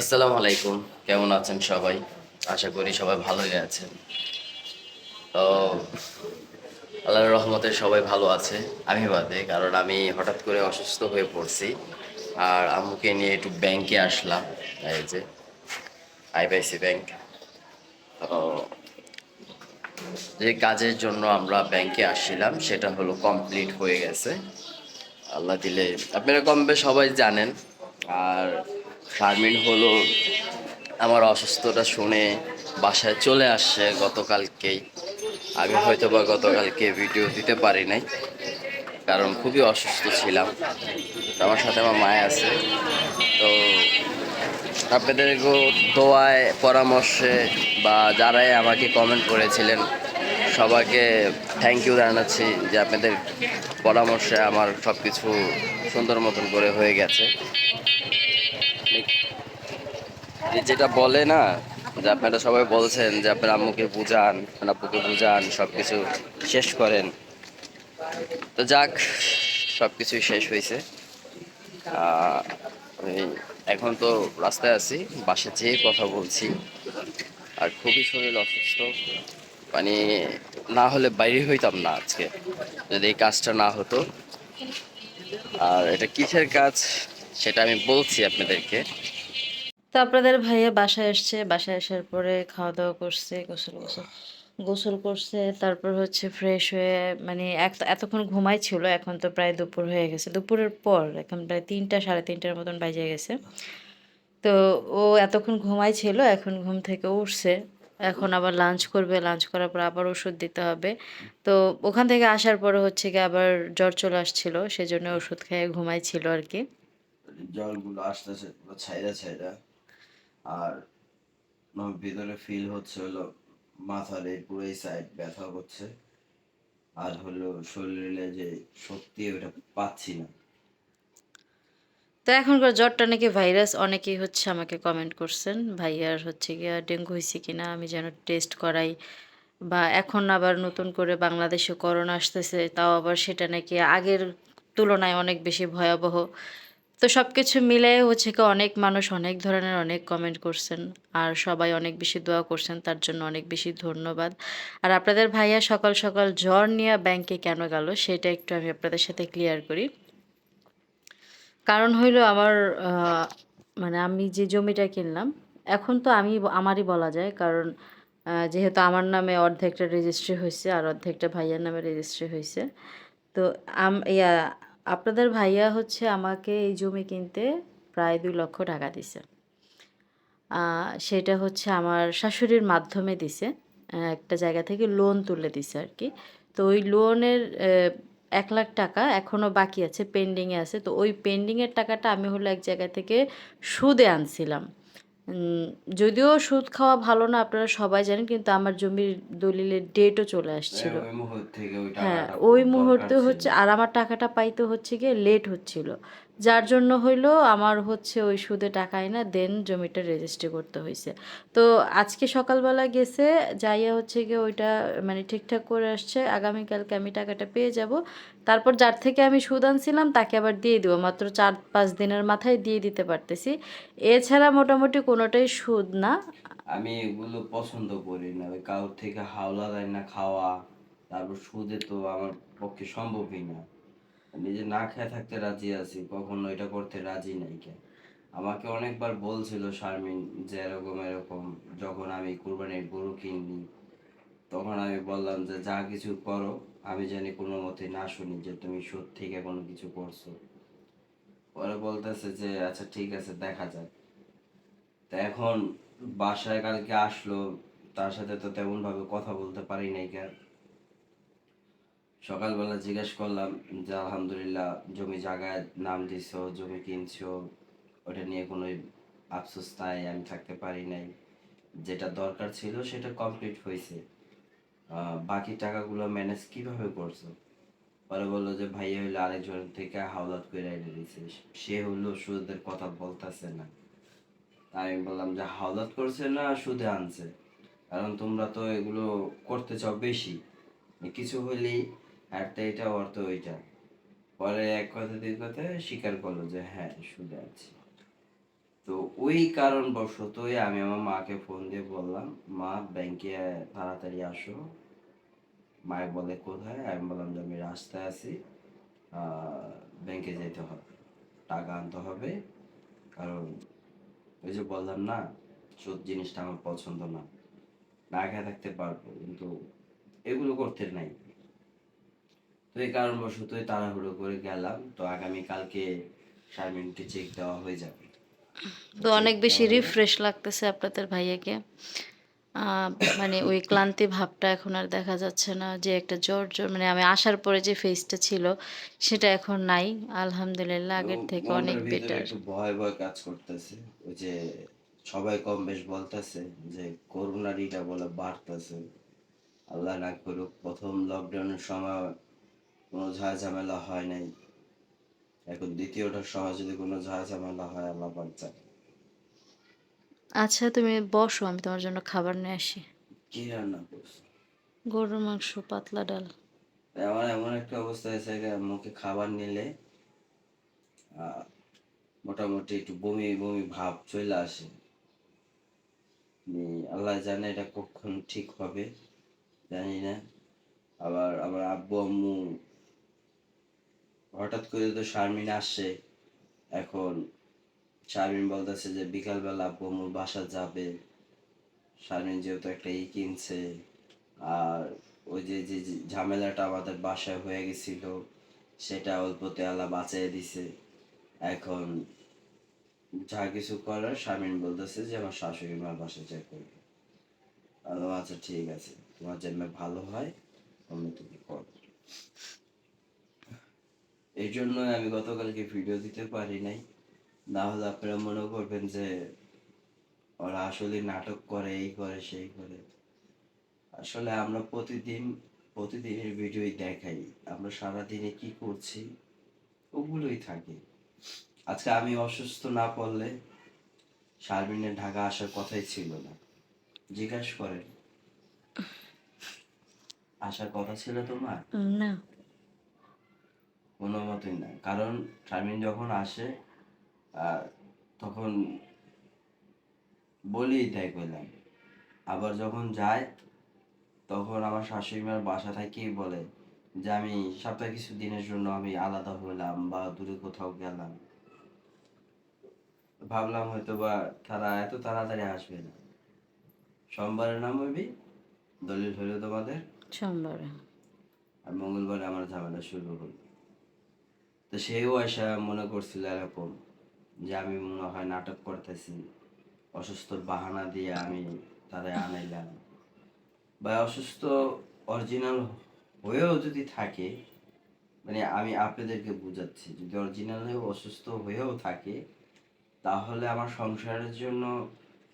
আসসালামু আলাইকুম। কেমন আছেন সবাই? আশা করি সবাই ভালোই আছেন। তো, আল্লাহর রহমতে সবাই ভালো আছে, আমি বাদে, কারণ আমি হঠাৎ করে অসুস্থ হয়ে পড়ছি। আর আম্মুকে নিয়ে একটু ব্যাংকে আসলাম, এই যে আইবিআইসি ব্যাংক। তো, যে কাজের জন্য আমরা ব্যাংকে আসছিলাম, সেটা হলো কমপ্লিট হয়ে গেছে। আল্লাহ দিলে, আপনারা কম বেশ সবাই জানেন। আর শারমিন হলো। আমার অসুস্থতা শুনে বাসায় চলে আসছে গতকালকেই। আমি হয়তো বা গতকালকে ভিডিও দিতে পারি নাই, কারণ খুবই অসুস্থ ছিলাম। আমার সাথে আমার মায় আছে। তো আপনাদের দোয়ায়, পরামর্শে বা যারাই আমাকে কমেন্ট করেছিলেন, সবাইকে থ্যাংক ইউ জানাচ্ছি যে আপনাদের পরামর্শে আমার সব কিছু সুন্দর মতন করে হয়ে গেছে। যেটা বলে না, যে আপনারা সবাই বলছেন যে আপনার আম্মুকে বুঝান, আপনার বুঝান সব কিছু শেষ করেন। তো যাক সব কিছুই শেষ হয়েছে। এই এখন তো রাস্তায় আছি বাসে যেয়ে কথা বলছি। আর খুবই শরীর অসুস্থ। মানে না হলে বাইরে হইতাম না আজকে। যদি এই কাজটা না হতো। আর এটা কিসের কাজ? সেটা আমি বলছি আপনাদেরকে। তো আপনাদের ভাইয়া বাসায় এসছে বাসায় আসার পরে খাওয়া দাওয়া করছে, গোসল গোসল গোসল করছে, তারপর হচ্ছে ফ্রেশ হয়ে মানে এতক্ষণ ঘুমাই ছিল, এখন তো প্রায় দুপুর হয়ে গেছে। দুপুরের পর, এখন প্রায় তিনটা, সাড়ে তিনটার মতন বাজে গেছে। তো ও এতক্ষণ ঘুমাই ছিল, এখন ঘুম থেকে উঠছে। এখন আবার লাঞ্চ করবে লাঞ্চ করার পর আবার ওষুধ দিতে হবে। তো ওখান থেকে আসার পরে হচ্ছে কি আবার জ্বর চলে আসছিল, সেজন্য ওষুধ খেয়ে ঘুমাইছিল আর কি। জলগুলো আসতেছে পুরো ছাইরা ছাইরা। আর ভিতরে ফিল হচ্ছে হলো মাথার এই পুরো এই সাইড ব্যথা করছে। আর হলো শরীরে যে শক্তি ওটা পাচ্ছি না। তো এখনকার জ্বরটা নাকি ভাইরাস অনেকেই হচ্ছে আমাকে কমেন্ট করছেন, ভাইয়ার হচ্ছে গিয়া ডেঙ্গু হয়েছে কিনা, আমি যেন টেস্ট করাই। বা এখন আবার নতুন করে বাংলাদেশে করোনা আসতেছে, তাও আবার সেটা নাকি আগের তুলনায় অনেক বেশি ভয়াবহ। তো সব কিছু মিলে হচ্ছে কি অনেক মানুষ অনেক ধরনের অনেক কমেন্ট করছেন আর সবাই অনেক বেশি দোয়া করছেন, তার জন্য অনেক বেশি ধন্যবাদ। আর আপনাদের ভাইয়া সকাল সকাল জ্বর নিয়ে ব্যাংকে কেন গেল সেটা একটু আমি আপনাদের সাথে ক্লিয়ার করি। কারণ হইল আমার মানে আমি যে জমিটা কিনলাম, এখন তো আমি আমারই বলা যায়। কারণ যেহেতু আমার নামে অর্ধেকটা রেজিস্ট্রি হয়েছে আর অর্ধেকটা ভাইয়ার নামে রেজিস্ট্রি হয়েছে তো আম, ইয়া আপনাদের ভাইয়া হচ্ছে আমাকে এই জমি কিনতে প্রায় দুই লক্ষ টাকা দিছে। সেটা হচ্ছে আমার শাশুড়ির মাধ্যমে দিছে। একটা জায়গা থেকে লোন তুলে দিছে আর কি। তো ওই লোনের এক লাখ টাকা এখনও বাকি আছে পেন্ডিংয়ে আছে। তো ওই পেন্ডিংয়ের টাকাটা আমি হলো এক জায়গা থেকে সুদে আনছিলাম। যদিও সুদ খাওয়া ভালো না আপনারা সবাই জানেন কিন্তু আমার জমির দলিলের ডেটও চলে আসছিল। থেকে ওই হ্যাঁ ওই মুহূর্তে হচ্ছে আর আমার টাকাটা পাইতে হচ্ছে গিয়ে লেট হচ্ছিল। যার জন্য হইল আমার হচ্ছে ওই সুদে টাকা না দেন জমিটা রেজিস্ট্রি করতে হয়েছে তো আজকে সকালবেলা গেছে, যাইয়া হচ্ছে গিয়ে ওইটা মানে ঠিকঠাক করে আসছে, আগামীকালকে আমি টাকাটা পেয়ে যাব। তারপর যার থেকে আমি সুদ আনছিলাম তাকে আবার দিয়ে দিব, মাত্র চার পাঁচ দিনের মাথায় দিয়ে দিতে পারতেছি। এছাড়া মোটামুটি কোনোটাই সুদ না। আমি এগুলো পছন্দ করি না কারোর থেকে হাওলা দেয় না খাওয়া, তারপর সুদে তো আমার পক্ষে সম্ভবই না। নিজে না খেয়ে থাকতে রাজি আছি, কখনো এটা করতে রাজি নাই কেন আমাকে অনেকবার বলছিল শারমিন যে এরকম এরকম, যখন আমি কুরবানির গরু কিনবি তখন আমি বললাম যে যা কিছু করো, আমি জানি কোনো মতে না শুনি যে তুমি সুদ থেকে কোনো কিছু করছ। পরে বলতেছে যে আচ্ছা ঠিক আছে, দেখা যাক। তা এখন বাসায় কালকে আসলো, তার সাথে তো তেমন ভাবে কথা বলতে পারি নাই কেন সকালবেলা জিজ্ঞেস করলাম যে, আলহামদুলিল্লাহ, জমি জায়গায় নাম দিছো, জমি কিনছো, ওটা নিয়ে কোনো আফসোস নাই, আমি থাকতে পারি নাই। যেটা দরকার ছিল সেটা কমপ্লিট হয়েছে। বাকি টাকাগুলো ম্যানেজ কীভাবে করছ? পরে বলল যে, ভাইয়া হইল আরেকজন থেকে হাওলাত করে এনে দিছে। সে হলো সুদের কথা বলতেছে না। আমি বললাম যে, হাওলাত করছে না, সুদে আনছে। কারণ তোমরা তো এগুলো করতে চাও বেশি। কিছু হইলেই একটা এটা অর্থ ওইটা। পরে এক কথা দুই কথা স্বীকার করল যে হ্যাঁ সুদে আছে। তো ওই কারণবশতই আমি আমার মাকে ফোন দিয়ে বললাম, মা ব্যাংকে তাড়াতাড়ি আসো। মায়ে বলে কোথায়? আমি বললাম যে, আমি রাস্তায় আছি। ব্যাংকে যেতে হবে। টাকা আনতে হবে। কারণ ওই যে বললাম না সুদ জিনিসটা আমার পছন্দ না। না খেয়ে থাকতে পারব। কিন্তু এগুলো করতে নাই। তো এই কারণবশতই তাড়াহুড়ো করে গেলাম। তো আগামী কালকে শারমিনকে চেক দেওয়া হয়ে যাবে। তো অনেক বেশি রিফ্রেশ লাগতেছে আপনাদের ভাইয়াকে। মানে ওই ক্লান্তি ভাবটা এখন আর দেখা যাচ্ছে না যে একটা জ্বর জ্বর মানে আমি আসার পরে যে ফেসটা ছিল সেটা এখন নাই। আলহামদুলিল্লাহ আগের থেকে অনেক বেটার একটু ভয় ভয় কাজ করতেছে। ওই যে সবাই কম বেশ বলতেছে যে করোনার ইটা বলে বাড়তেছে। আল্লাহ না করুক প্রথম লকডাউনের সময় ঝামেলা হয় নাই। এখন দ্বিতীয়টার সময় যদি কোনো ঝাঁ ঝামেলা হয় আল্লাহ বাচ্চা আচ্ছা তুমি বসো আমি তোমার জন্য খাবার নিয়ে আসি। কি রান্না করছ? গরুর মাংস পাতলা ডাল। আমার এমন একটা অবস্থা হয়েছে যে মুখে খাবার নিলে মোটামুটি একটু বমি বমি ভাব চলে আসে। আল্লাহ জানে এটা কখন ঠিক হবে জানি না। আবার আমার আব্বু আম্মু হঠাৎ করে তো শারমিন আসছে এখন শারমিন বলতেছে যে, বিকালবেলা আব্বু বাসা যাবে। শারমিন যেহেতু একটা ই কিনছে। আর ওই যে যে যে ঝামেলাটা আমাদের বাসায় হয়ে গেছিল, সেটা অল্পতে আল্লাহ বাঁচিয়ে দিছে। এখন যা কিছু করার শারমিন বলতেছে যে, আমার শাশুড়ি মার বাসায় যাই করবে আল্লাহ আচ্ছা ঠিক আছে। তোমার জন্য ভালো হয়, অন্য তুমি করো এই জন্য আমি গতকালকে ভিডিও দিতে পারি নাই। না হলে আপনারা মনে করবেন যে ওরা আসলে নাটক করে, এই করে, সেই করে। আসলে আমরা প্রতিদিন, প্রতিদিনের ভিডিওই দেখাই। আমরা সারাদিনে কি করছি, ওগুলোই থাকে। আজকে আমি অসুস্থ না পড়লে শারমিনের ঢাকা আসার কথাই ছিল না। জিজ্ঞাসা করেন। আসার কথা ছিল তোমার? না। কোনো মতই না কারণ শারমিন যখন আসে তখন বলি তাই করলাম আবার যখন যায় তখন আমার শাশুড়ি মার বাসা থেকেই বলে যে আমি সপ্তাহে কিছু দিনের জন্য আমি আলাদা হলাম বা দূরে কোথাও গেলাম। ভাবলাম হয়তো বা তারা এত তাড়াতাড়ি আসবে না। সোমবারের নাম হইবি দলিল হইল তোমাদের। সোমবার। আর মঙ্গলবারে আমার ঝামেলা শুরু হলো। তো সেও আসা মনে করছিল এরকম যে আমি মনে হয় নাটক করতেছি, অসুস্থর বাহানা দিয়ে আমি তাদের আনাইলাম। বা অসুস্থ অরিজিনাল হয়েও যদি থাকে মানে আমি আপনাদেরকে বুঝাচ্ছি, যদি অরিজিনাল অসুস্থ হয়েও থাকে, তাহলে আমার সংসারের জন্য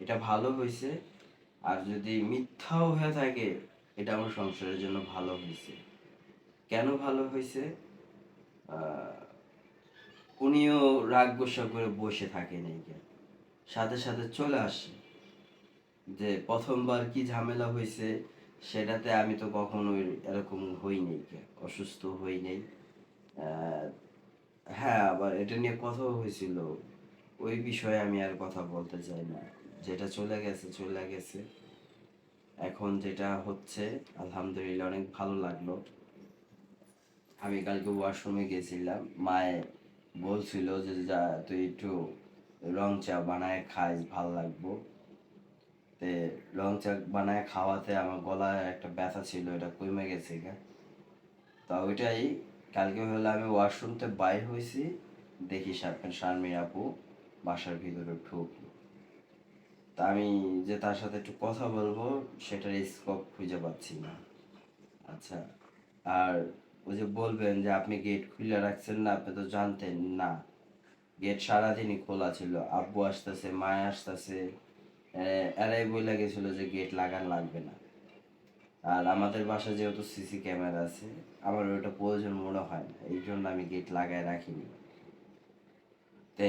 এটা ভালো হয়েছে। আর যদি মিথ্যাও হয়ে থাকে, এটা আমার সংসারের জন্য ভালো হয়েছে। কেন ভালো হয়েছে? উনিও রাগ গোসা করে বসে থাকেন এইখানে সাথে সাথে চলে আসে। যে প্রথমবার কি ঝামেলা হয়েছে সেটাতে আমি তো কখনোই এরকম হই নাই অসুস্থ হই নাই। হ্যাঁ আবার এটা নিয়ে কথাও হয়েছিল। ওই বিষয়ে আমি আর কথা বলতে চাই না। যেটা চলে গেছে চলে গেছে। এখন যেটা হচ্ছে, আলহামদুলিল্লাহ, অনেক ভালো লাগল। আমি কালকে ওয়াশরুমে গেছিলাম, মায়ে বলছিল যে, যা, তুই একটু রং চা বানায় খাইস ভালো লাগবো। তে রং চা বানায় খাওয়াতে আমার গলায় একটা ব্যথা ছিল, এটা কমে গেছে তা ওইটাই, কালকে হলো আমি ওয়াশরুমতে বাইর হয়েছি, দেখি সারপেন শারমিন আপু বাসার ভিতরে ঢুকলো। তা আমি যে তার সাথে একটু কথা বলব, সেটার স্কোপ খুঁজে পাচ্ছি না। আচ্ছা আর ওই যে বলবেন যে আপনি গেট খুলে রাখছেন না, আপনি তো জানতেন না। গেট সারাদিনই খোলা ছিল। আব্বু আসতেছে, মায় আসতেছে। এরাই বলে গেছিল যে গেট লাগান লাগবে না। আর আমাদের বাসায় যেহেতু সিসি ক্যামেরা আছে, আমার ওইটা প্রয়োজন মনে হয় না। এই জন্য আমি গেট লাগায় রাখিনি। তে,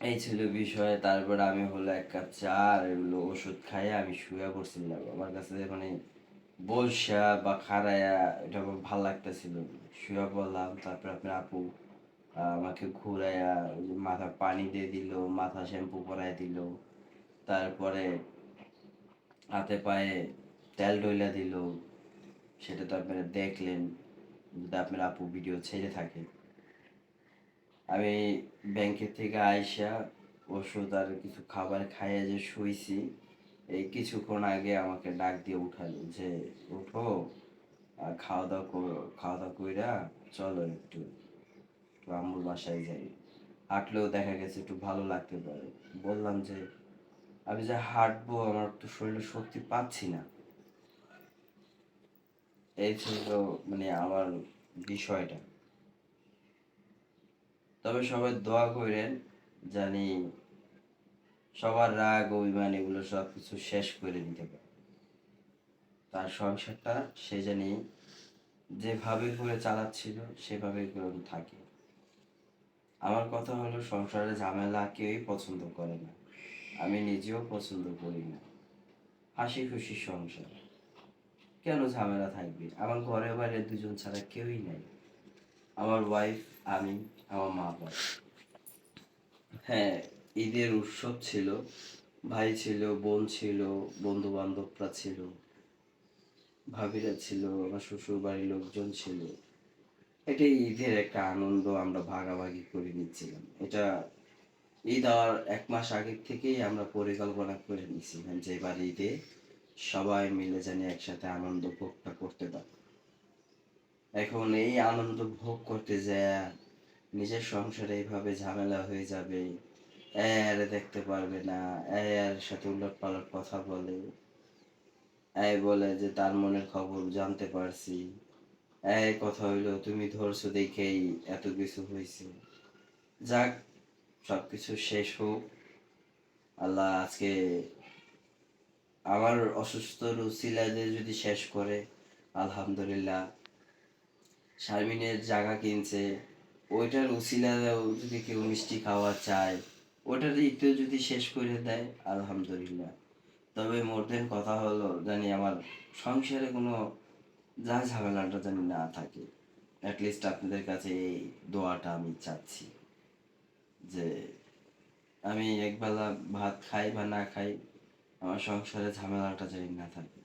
এই ছিল বিষয়ে। তারপরে আমি হলো এক কাপ চা আর এগুলো ওষুধ খাইয়ে আমি শুয়ে পড়ছিলাম। আমার কাছে মানে বসা বা খাড়ায়া এটা আমার ভালো লাগতেছিল। শুয়ে পড়লাম, তারপরে আপনার আপু আমাকে ঘুরাইয়া মাথা পানি দিয়ে দিল, মাথা শ্যাম্পু করাই দিল, তারপরে হাতে পায়ে তেল ডইলা দিল সেটা তো আপনারা দেখলেন, যদি আপনার আপু ভিডিও ছেড়ে থাকে আমি ব্যাংকের থেকে আইসা ওষুধ আর কিছু খাবার খাইয়ে যে শুইছি এই কিছুক্ষণ আগে আমাকে ডাক দিয়ে উঠালো যে উঠো আর খাওয়া দাওয়া করো খাওয়া দাওয়া কইরা চলো একটু আম্মুর বাসায় যাই। হাঁটলেও দেখা গেছে একটু ভালো লাগতে পারে। বললাম যে, আমি যে হাঁটবো আমার তো শরীরে শক্তি পাচ্ছি না। এই ছিল মানে আমার বিষয়টা। তবে সবাই দোয়া করেন জানি সবার রাগ, অভিমান, এগুলো সব কিছু শেষ করে দিতে পারে। তার সংসারটা সে জানি যেভাবে করে চালাচ্ছিল, সেভাবে করে থাকে। আমার কথা হলো সংসারে ঝামেলা কেউই পছন্দ করে না। আমি নিজেও পছন্দ করি না। হাসি খুশি সংসার। কেন ঝামেলা থাকবে? আমার ঘরে বাইরে দুজন ছাড়া কেউই নাই। আমার ওয়াইফ আমি, আমার মা বাবা হ্যাঁ ঈদের উৎসব ছিল, ভাই ছিল, বোন ছিল বন্ধু বান্ধবরা ছিল, ভাবিরা ছিল, আমার শ্বশুর বাড়ির লোকজন ছিল। এটা ঈদের একটা আনন্দ আমরা ভাগাভাগি করে নিচ্ছিলাম। এটা ঈদ আর এক মাস আগের থেকেই আমরা পরিকল্পনা করে নিয়েছিলাম যে এবার ঈদে সবাই মিলে জানি একসাথে আনন্দ ভোগটা করতে পারি এখন এই আনন্দ ভোগ করতে যায়, নিজের সংসারে এইভাবে ঝামেলা হয়ে যাবে এর দেখতে পারবে না এর সাথে উলট পালট কথা বলে। এই বলে যে তার মনের খবর জানতে পারছি। এই কথা হইল, তুমি ধরছো দেখেই এত কিছু হয়েছে যাক, সবকিছু শেষ হোক। আল্লাহ আজকে আমার অসুস্থ রুসিলাদের যদি শেষ করে, আলহামদুলিল্লাহ। শারমিনের জায়গা কিনছে, ওইটার উসিলাও যদি কেউ মিষ্টি খাওয়া চায় ওটার ইতেও যদি শেষ করে দেয়, আলহামদুলিল্লাহ। তবে মোরদের কথা হলো জানি আমার সংসারে কোনো যা ঝামেলাটা জানি না থাকে। অ্যাটলিস্ট আপনাদের কাছে এই দোয়াটা আমি চাচ্ছি যে আমি একবেলা ভাত খাই বা না খাই, আমার সংসারে ঝামেলাটা জানি না থাকে।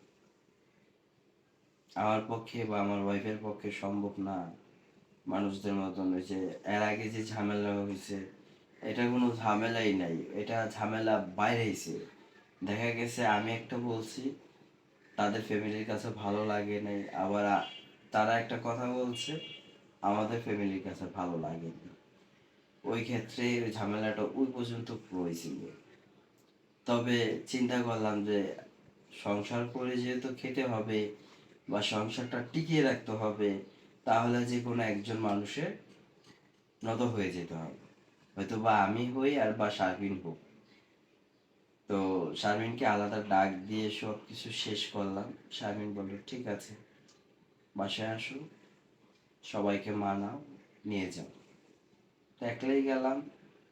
আমার পক্ষে বা আমার ওয়াইফের পক্ষে সম্ভব না। মানুষদের মতন ওই যে এর আগে যে ঝামেলা হয়েছে এটা কোনো ঝামেলাই নাই, এটা ঝামেলা বাইরে হয়েছে দেখা গেছে আমি একটা বলছি, তাদের ফ্যামিলির কাছে ভালো লাগে নাই, আবার তারা একটা কথা বলছে, আমাদের ফ্যামিলির কাছে ভালো লাগেনি ওই ক্ষেত্রে ঝামেলাটা ওই পর্যন্ত হয়েছিল তবে চিন্তা করলাম যে, সংসার করে যেহেতু খেতে হবে বা সংসারটা টিকিয়ে রাখতে হবে, তাহলে যে কোনো একজন মানুষের নত হয়ে যেতে হবে। হয়তো বা আমি হই আর বা শারমিন হোক। তো শারমিনকে আলাদা ডাক দিয়ে সব কিছু শেষ করলাম। শারমিন বলল, ঠিক আছে, বাসায় আসো, সবাইকে মানাও, নিয়ে যাও। তো একলাই গেলাম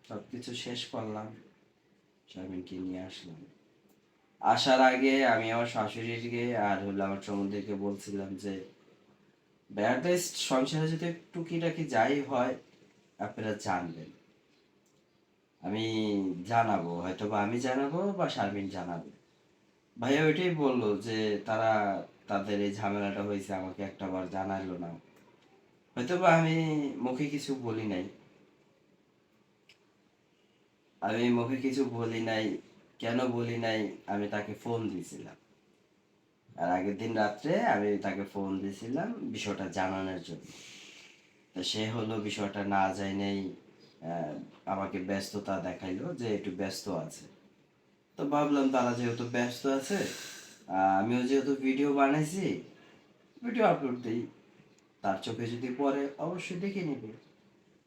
সব কিছু শেষ করলাম, শারমিনকে নিয়ে আসলাম। আসার আগে আমি আমার শাশুড়িকে আর হলো আমার চমুদেরকে বলছিলাম যে ব্যাটাইস্ট সংসারে যদি টুকিটাকি যাই হয়, আপনারা জানবেন। আমি জানাব হয়তো বা আমি জানাব বা শারমিন জানাবে। ভাইয়া ওইটাই বলল যে তারা, তাদের এই ঝামেলাটা হয়েছে, আমাকে একটা বার জানালো না। হয়তো বা আমি মুখে কিছু বলি নাই। আমি মুখে কিছু বলি নাই, কেন বলি নাই, আমি তাকে ফোন দিয়েছিলাম। আর আগের দিন রাত্রে আমি তাকে ফোন দিয়েছিলাম বিষয়টা জানানোর জন্য। তা সে হলো বিষয়টা না যায় নেই আমাকে ব্যস্ততা দেখাইলো যে একটু ব্যস্ত আছে। তো ভাবলাম তারা যেহেতু ব্যস্ত আছে আমিও যেহেতু ভিডিও বানাইছি, ভিডিও আপলোড দিই। তার চোখে যদি পরে অবশ্যই দেখে নিবে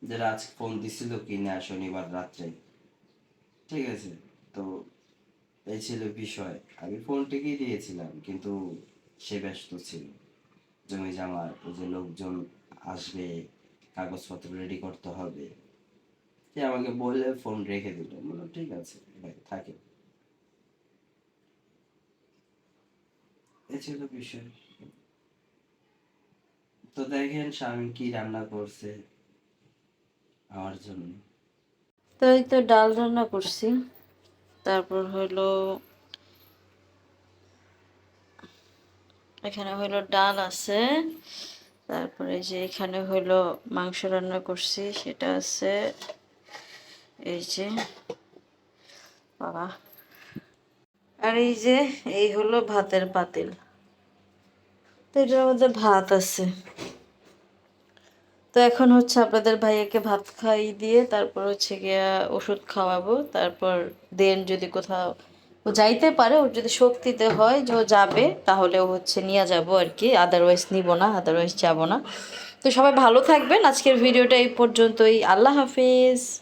যে রাজ ফোন দিছিল কি না শনিবার রাত্রে। ঠিক আছে? তো এই ছিল বিষয়। আমি ফোন ফোনটিকেই দিয়েছিলাম, কিন্তু সে ব্যস্ত ছিল। জমি জামার যে লোকজন আসবে, কাগজপত্র রেডি করতে হবে। সে আমাকে বললে ফোন রেখে দিল। বলল ঠিক আছে, ভাই থাকে ছিল বিষয়। তো দেখেন স্বামী কি রান্না করছে আমার জন্য। তো এই তো ডাল রান্না করছি। তারপর হলো এখানে হলো ডাল আছে। তারপরে যে এখানে হলো মাংস রান্না করছি, সেটা আছে এই যে বাবা। আর এই যে এই হলো ভাতের পাতিল। তো এটার মধ্যে ভাত আছে। তো এখন হচ্ছে আপনাদের ভাইয়াকে ভাত খাই দিয়ে তারপর হচ্ছে গিয়া ওষুধ খাওয়াবো। তারপর দেন যদি কোথাও ও যাইতে পারে, ওর যদি শক্তিতে হয়, যে ও যাবে, তাহলে ও হচ্ছে নিয়ে যাব আর কি। আদারওয়াইজ নিব না আদারওয়াইজ যাব না। তো সবাই ভালো থাকবেন। আজকের ভিডিওটা এই পর্যন্তই। আল্লাহ হাফিজ।